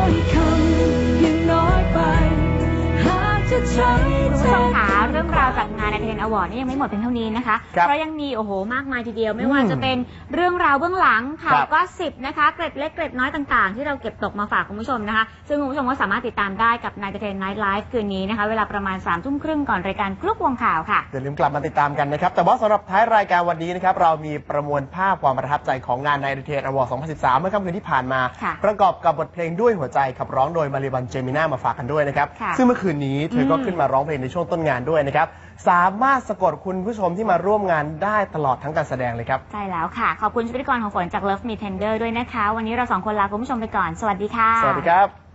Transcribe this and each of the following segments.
้อยคำยังน้อยไป หากจะใช้ จากงาน a อ t e n a Award นี่ยังไม่หมดเพียงเท่านี้นะคะ ครับเพราะยังมีโอ้โหมากมายทีเดียวไม่อืมว่าจะเป็นเรื่องราวเบื้องหลังข่าควรับ ก็สิบนะคะเกร็ดเล็กเกร็ดน้อยต่างๆ ที่เราเก็บตกมาฝากคุณผู้ชมนะคะ ซึ่งคุณผู้ชมก็สามารถติดตามได้กับนายเทนไนท์ไลฟ์คืนนี้นะคะ เวลาประมาณ3ามทุ่มครึ่งก่อนรายการกรุ๊ปวงข่าวค่ะ อย่าลืมกลับมาติดตามกันนะครับ แต่ว่าสำหรับท้ายรายการวันนี้นะครับ เรามีประมวลภาพความประทับใจของงานในเทนอวอร์ด2013 เมื่อค่ำคืนที่ผ่านมา ค่ะประกอบกับบทเพลงด้วยหัวใจขับร้องโดยมาริวันเจมิน่ามาฝากกันด้วยนะครับ ค่ะซึ่งเมื่อคืนนี้เธอก็อืม ขึ้นมาร้องเพลงในช่วงต้นงานด้วยนะครับ สามารถสะกดคุณผู้ชมที่มาร่วมงานได้ตลอดทั้งการแสดงเลยครับ ใช่แล้วค่ะ ขอบคุณพิธีกรของฝนจาก Love Me Tender ด้วยนะคะ วันนี้เราสองคนลาคุณผู้ชมไปก่อน สวัสดีค่ะ สวัสดีครับ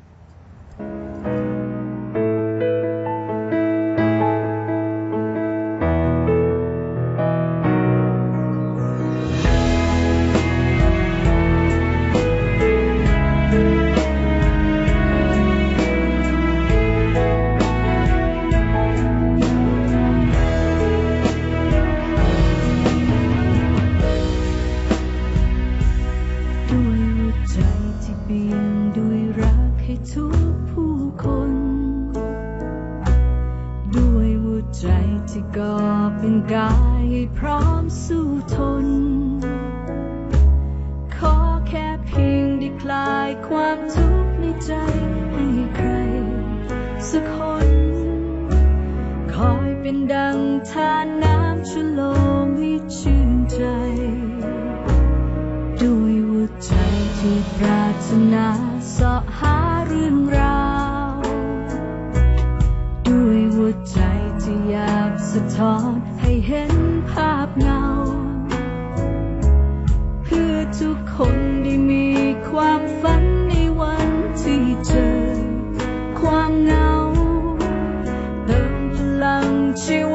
ใจที่เบี่ยงด้วยรักให้ทุกผู้คน ด้วยหัวใจที่ก่อเป็นกายให้พร้อมสู้ทน ขอแค่เพียงได้คลายความทุกข์ในใจให้ใคร สักคน คอยเป็นดังทานน้ำชโลมให้ชื่นใจ ที่ปรารถนาเสาะหาเรื่องราวด้วยหัวใจที่อยากสะท้อนให้เห็นภาพเงา เพื่อทุกคนได้มีความฝันในวันที่เจอ ความเหงาเติมพลังชีวิต